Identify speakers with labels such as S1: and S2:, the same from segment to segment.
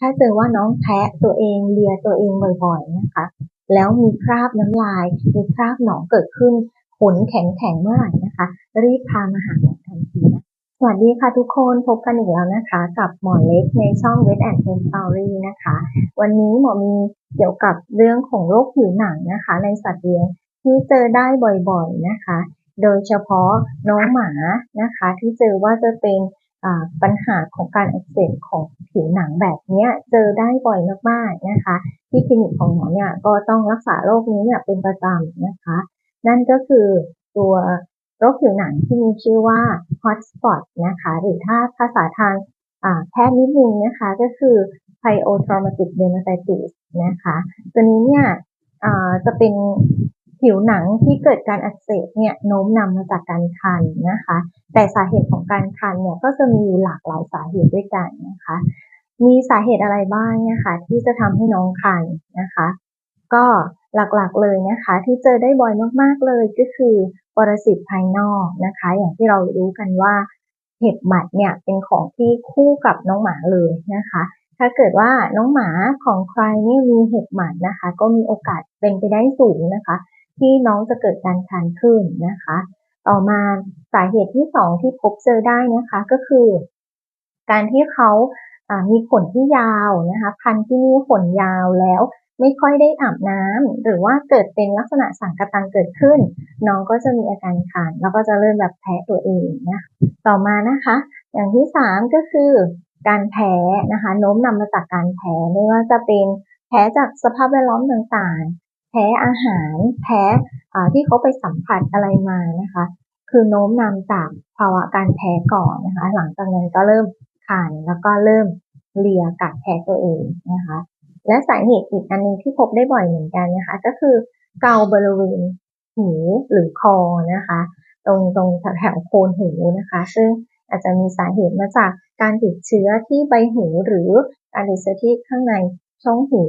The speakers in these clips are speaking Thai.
S1: ถ้าเจอว่าน้องแทะตัวเองเลียตัวเองบ่อยๆนะคะ แล้วมีคราบน้ำลาย มีคราบหนองเกิดขึ้นขนแข็งๆเมื่อไหร่นะคะ รีบพามาหาหมอทันทีนะสวัสดีค่ะทุกคนพบกันอีกแล้วนะคะ กับหมอเล็กในช่อง w e t and Home Story นะคะ วันนี้หมอมีเกี่ยวกับเรื่องของโรคผิวหนังนะคะ ในสัตว์เลี้ยงที่เจอได้บ่อยๆนะคะ โดยเฉพาะน้องหมานะคะ ที่เจอว่าจะเป็น ปัญหาของการอักเสบของผิวหนังแบบนี้เจอได้บ่อยมากๆนะคะ ที่คลินิกของหมอเนี่ยก็ต้องรักษาโรคนี้เนี่ยเป็นประจำนะคะ นั่นก็คือตัวโรคผิวหนังที่มีชื่อว่า hotspot นะคะ หรือถ้าภาษาทางแพทย์นิดนึงนะคะ ก็คือ pyotraumatic dermatitis นะคะ ตัวนี้เนี่ยจะเป็น ผิวหนังที่เกิดการอักเสบเนี่ยโน้มนำมาจากการคันนะคะ แต่สาเหตุของการคันเนี่ยก็จะมีหลากหลายสาเหตุด้วยกันนะคะ มีสาเหตุอะไรบ้างนะคะที่จะทำให้น้องคันนะคะ ก็หลักๆเลยนะคะ ที่เจอได้บ่อยมากๆเลยก็คือปรสิตภายนอกนะคะ อย่างที่เรารู้กันว่าเห็บหมัดเนี่ยเป็นของที่คู่กับน้องหมาเลยนะคะ ถ้าเกิดว่าน้องหมาของใครเนี่ยมีเห็บหมัดนะคะ ก็มีโอกาสเป็นไปได้สูงนะคะ ที่น้องจะเกิดการคันขึ้นนะคะ ต่อมาสาเหตุที่สองที่พบเจอได้นะคะก็คือ การที่เขามีขนที่ยาวนะคะคันที่มีขนยาวแล้วไม่ค่อยได้อาบน้ำหรือว่าเกิดเป็นลักษณะสังกตังเกิดขึ้น น้องก็จะมีอาการคันแล้วก็จะเริ่มแบบแพ้ตัวเองนะต่อมานะคะ อย่างที่สามก็คือการแพ้นะคะโน้มนำมาจากการแพ้ไม่ว่าจะเป็นแพ้จากสภาพแวดล้อมต่าง แพ้อาหาร แพ้ที่เขาไปสัมผัสอะไรมานะคะ คือโน้มนำจากภาวะการแพ้ก่อนนะคะ หลังจากนั้นก็เริ่มขันแล้วก็เริ่มเลียกัดแพ้ตัวเองนะคะ และสาเหตุอีกอันนึงที่พบได้บ่อยเหมือนกันนะคะ ก็คือเกาบริเวณหูหรือคอนะคะ ตรงตรงแถวโคนหูนะคะ ซึ่งอาจจะมีสาเหตุมาจากการติดเชื้อที่ใบหูหรือการติดเชื้อที่ข้างในช่องหู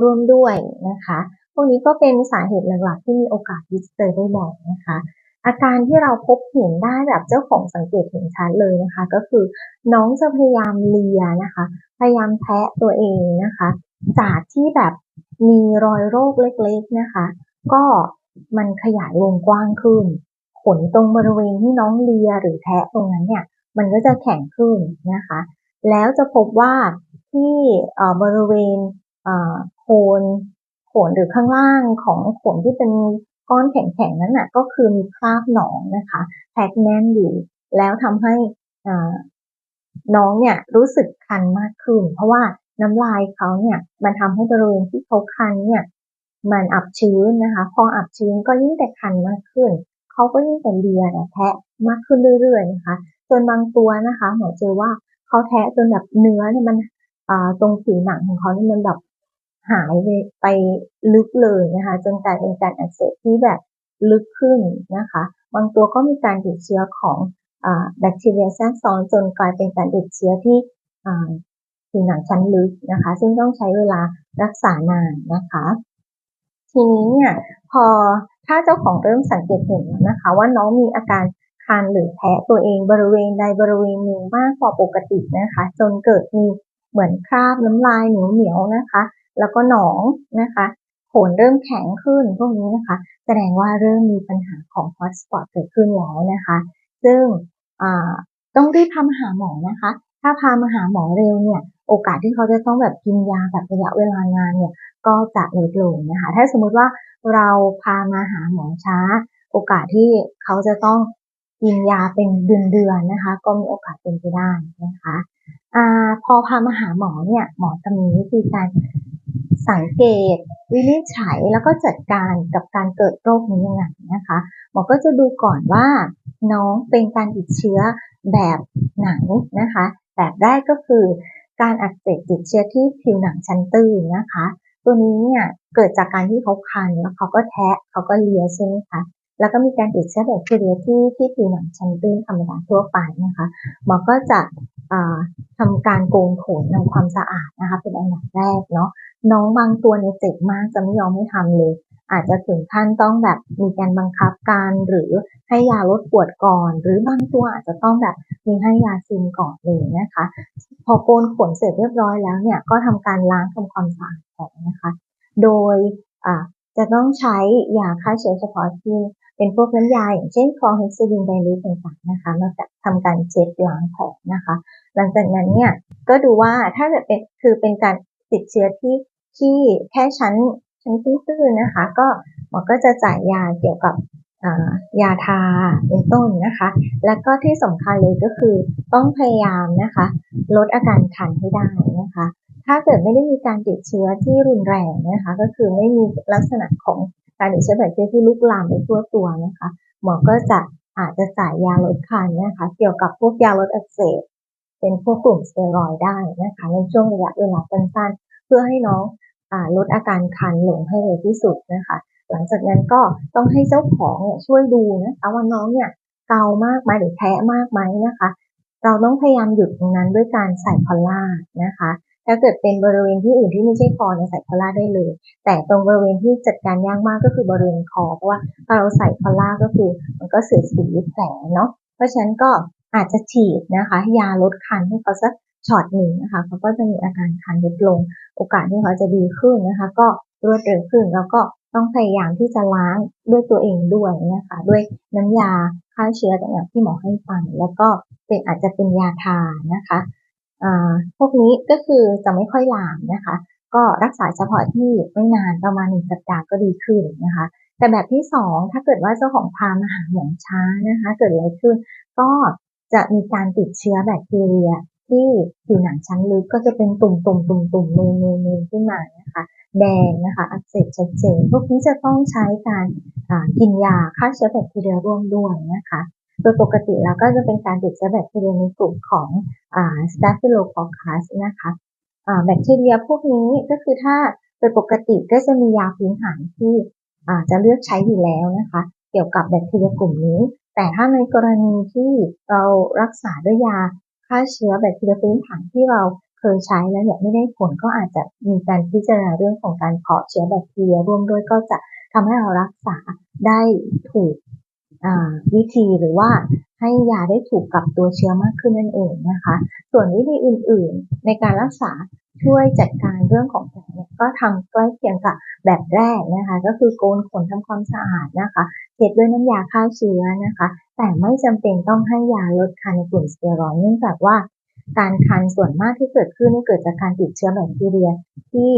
S1: ร่วมด้วยนะคะ วกนี้ก็เป็นสาเหตุหลักๆที่มีโอกาสที่จะเจอได้บ่อยนะคะ อาการที่เราพบเห็นได้แบบเจ้าของสังเกตเห็นชัดเลยนะคะ ก็คือน้องจะพยายามเลียนะคะ พยายามแทะตัวเองนะคะ จากที่แบบมีรอยโรคเล็กๆนะคะ ก็มันขยายวงกว้างขึ้น ขนตรงบริเวณที่น้องเลียหรือแทะตรงนั้นเนี่ย มันก็จะแข็งขึ้นนะคะ แล้วจะพบว่าที่บริเวณโคน ขนหรือข้างล่างของขนที่เป็นก้อนแข็งๆนั้นน่ะก็คือมีคราบหนองนะคะแพ็กแน่นอยู่ แล้วทำให้น้องเนี่ยรู้สึกคันมากขึ้น เพราะว่าน้ำลายเขาเนี่ยมันทำให้บริเวณที่เขาคันเนี่ยมันอับชื้นนะคะ พออับชื้นก็ยิ่งแต่คันมากขึ้น เขาก็ยิ่งแต่เลียแทะมากขึ้นเรื่อยๆนะคะจนบางตัวนะคะหมอเจอว่าเขาแทะจนแบบเนื้อเนี่ยมันตรงผิวหนังของเขาเนี่ยมันแบบ หายไปลึกเลยนะคะ จนกลายเป็นการอักเสบที่แบบลึกขึ้นนะคะ บางตัวก็มีการติดเชื้อของแบคทีเรียแทรกซ้อนจนกลายเป็นการติดเชื้อที่ผิวหนังชั้นลึกนะคะ ซึ่งต้องใช้เวลารักษานานนะคะ ทีนี้เนี่ยพอถ้าเจ้าของเริ่มสังเกตเห็นนะคะ ว่าน้องมีอาการคันหรือแพ้ตัวเองบริเวณใดบริเวณหนึ่งมากกว่าปกตินะคะ จนเกิดมีเหมือนคราบน้ำลายเหนียวเหนียวนะคะ แล้วก็หนองนะคะขนเริ่มแข็งขึ้นพวกนี้นะคะ แสดงว่าเริ่มมีปัญหาของฮอตสปอตเกิดขึ้นแล้วนะคะ ซึ่งต้องรีบพามาหาหมอนะคะ ถ้าพามาหาหมอเร็วเนี่ย โอกาสที่เขาจะต้องแบบกินยาแบบระยะเวลานานเนี่ย ก็จะลดลงนะคะ ถ้าสมมุติว่าเราพามาหาหมอช้า โอกาสที่เขาจะต้องกินยาเป็นเดือนๆนะคะ ก็มีโอกาสเป็นไปได้นะคะอพอพามาหาหมอเนี่ย หมอจะมีวิธีการ สังเกต วินิจฉัยแล้วก็จัดการกับการเกิดโรคนี้ยังไงนะคะหมอก็จะดูก่อนว่าน้องเป็นการติดเชื้อแบบไหนนะคะ แบบแรกก็คือการอักเสบติดเชื้อที่ผิวหนังชั้นตื้นนะคะ ตัวนี้เนี่ยเกิดจากการที่เขาคันแล้วเขาก็แทะเขาก็เลียใช่ไหมคะแล้วก็มีการติดเชื้อแบคทีเรียที่ที่ผิวหนังชั้นตื้นธรรมดาทั่วไปนะคะหมอก็จะทำการโกนขนทำความสะอาดนะคะเป็นอันดับแรกเนาะ น้องบางตัวเนี่ยเจ็บมากจะไม่ยอมให้ทำเลย อาจจะถึงขั้นต้องแบบมีการบังคับการหรือให้ยาลดปวดก่อน หรือบางตัวอาจจะต้องแบบมีให้ยาซึมก่อนเลยนะคะ พอโกนขนเสร็จเรียบร้อยแล้วเนี่ยก็ทำการล้างทำความสะอาดแผลนะคะ โดยจะต้องใช้ยาฆ่าเชื้อเฉพาะที่เป็นพวกน้ำยาอย่างเช่นคลอเฮกซิดินไดรูทต่างๆนะคะมาทำการเช็ดล้างแผลนะคะ หลังจากนั้นเนี่ยก็ดูว่าถ้าเกิดเป็นคือเป็นการ ติดเชื้อที่ที่แค่ชั้นชั้นตื้นๆนะคะ ก็หมอก็จะจ่ายยาเกี่ยวกับยาทาเป็นต้นนะคะ แล้วก็ที่สำคัญเลยก็คือต้องพยายามนะคะ ลดอาการคันให้ได้นะคะ ถ้าเกิดไม่ได้มีการติดเชื้อที่รุนแรงนะคะ ก็คือไม่มีลักษณะของการติดเชื้อแบคทีเรียที่ลุกลามไปทั่วตัวนะคะ หมอก็จะอาจจะจ่ายยาลดคันนะคะ เกี่ยวกับพวกยาลดอักเสบ เป็นพวกกลุ่มสเตียรอยได้นะคะในช่วงระยะเวลาสั้นๆ เพื่อให้น้องอลดอาการคันลงให้เร็วที่สุดนะคะ หลังจากนั้นก็ต้องให้เจ้าของเนี่ยช่วยดูนะคะว่าน้องเนี่ยเกามากไหมหรือแพ้มากไหมนะคะ เราต้องพยายามหยุดตรงนั้นด้วยการใส่พอล่านะคะถ้าเกิดเป็นบริเวณที่อื่นที่ไม่ใช่คอเนี่ยใส่พอล่าได้เลย แต่ตรงบริเวณที่จัดการยากมากก็คือบริเวณคอเพราะว่าเราใส่พอลล่าก็คือมันก็เสียสีแผลเนาะเพราะฉะนั้นก็ อาจจะฉีดนะคะ ยาลดคันให้เขาสักช็อตหนึ่งนะคะเขาก็จะมีอาการคันลดลง โอกาสที่เขาจะดีขึ้นนะคะ ก็รวดเร็วขึ้นแล้วก็ต้องพยายามที่จะล้างด้วยตัวเองด้วยนะคะ ด้วยน้ำยาฆ่าเชื้อต่างๆที่หมอให้ฟังแล้วก็เป็นอาจจะเป็นยาทานะคะพวกนี้ก็คือจะไม่ค่อยลามนะคะ ก็รักษาเฉพาะที่ไม่นานประมาณหนึ่งสัปดาห์ก็ดีขึ้นนะคะ แต่แบบที่สองถ้าเกิดว่าเจ้าของพามาหาหมอช้านะคะ เกิดอะไรขึ้น ก็ จะมีการติดเชื้อแบคทีเรีย ที่ผิวหนังชั้นลึกก็จะเป็นตุ่มๆตุ่มตุ่มตุ่มนูนูนูขึ้นมานะคะแดงนะคะอักเสบชัดเจนพวกนี้จะต้องใช้การกินยาฆ่าเชื้อแบคทีเรียร่วมด้วยนะคะโดยปกติแล้วก็จะเป็นการติดเชื้อแบคทีเรียในกลุ่มของ Staphylococcus นะคะแบคทีเรียพวกนี้ก็คือถ้าโดยปกติก็จะมียาพื้นฐานที่จะเลือกใช้อยู่แล้วนะคะ เกี่ยวกับแบคทีเรียกลุ่มนี้ แต่ถ้าในกรณีที่เรารักษาด้วยยาฆ่าเชื้อแบคทีเรียพื้นฐานที่เราเคยใช้แล้วเนี่ยไม่ได้ผลก็อาจจะมีการพิจารณาเรื่องของการเพาะเชื้อแบคทีเรียร่วมด้วยก็จะทำให้เรารักษาได้ถูกวิธีหรือว่าให้ยาได้ถูกกับตัวเชื้อมากขึ้นนั่นเองนะคะ ส่วนวิธีอื่นๆ ในการรักษา ช่วยจัดการเรื่องของแผลเนี่ยก็ทำใกล้เคียงกับแบบแรกนะคะ ก็คือโกนขนทำความสะอาดนะคะเช็ดด้วยน้ำยาฆ่าเชื้อนะคะ แต่ไม่จำเป็นต้องให้ยาลดคันในกลุ่มสเตียรอยด์เนื่องจากว่าการคันส่วนมากที่เกิดขึ้นนี่เกิดจากการติดเชื้อแบคทีเรียที่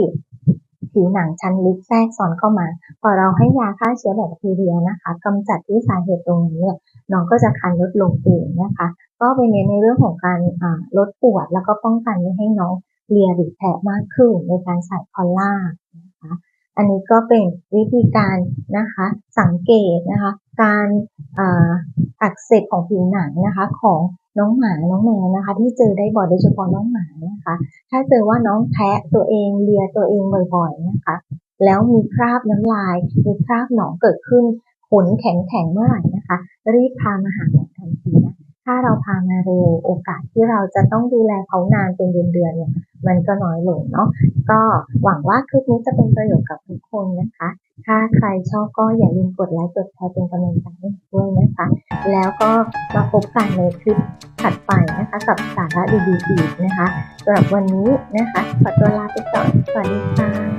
S1: ผิวหนังชั้นลึกแทรกซ้อนเข้ามา พอเราให้ยาฆ่าเชื้อแบคทีเรียนะคะกำจัดที่สาเหตุตรงนี้เนี่ยน้องก็จะคันลดลงเองนะคะ ก็ไปเน้นในเรื่องของการลดปวดแล้วก็ป้องกันไม่ให้น้อง เลียหรือแผลมากขึ้นในการใส่คอลล่านะคะ อันนี้ก็เป็นวิธีการนะคะสังเกตนะคะการอักเสบของผิวหนังนะคะของน้องหมาน้องแมวนะคะ ที่เจอได้บ่อยโดยเฉพาะน้องหมานะคะ ถ้าเจอว่าน้องแทะตัวเองเลียตัวเองบ่อยๆนะคะ แล้วมีคราบน้ำลายมีคราบหนองเกิดขึ้นขนแข็งๆเมื่อไหร่นะคะ รีบพามาหาหมอทันทีนะ ถ้าเราพามาเร็วโอกาสที่เราจะต้องดูแลเขานานเป็นเดือนๆเนี่ยมันก็น้อยลงเนาะก็หวังว่าคลิปนี้จะเป็นประโยชน์กับทุกคนนะคะ ถ้าใครชอบก็อย่าลืมกดไลค์กดแชร์เป็นกำลังใจให้ด้วยนะคะ แล้วก็มาพบกันในคลิปถัดไปนะคะ กับสาระดีๆนะคะสำหรับวันนี้นะคะขอตัวลาไปก่อนสวัสดีค่ะ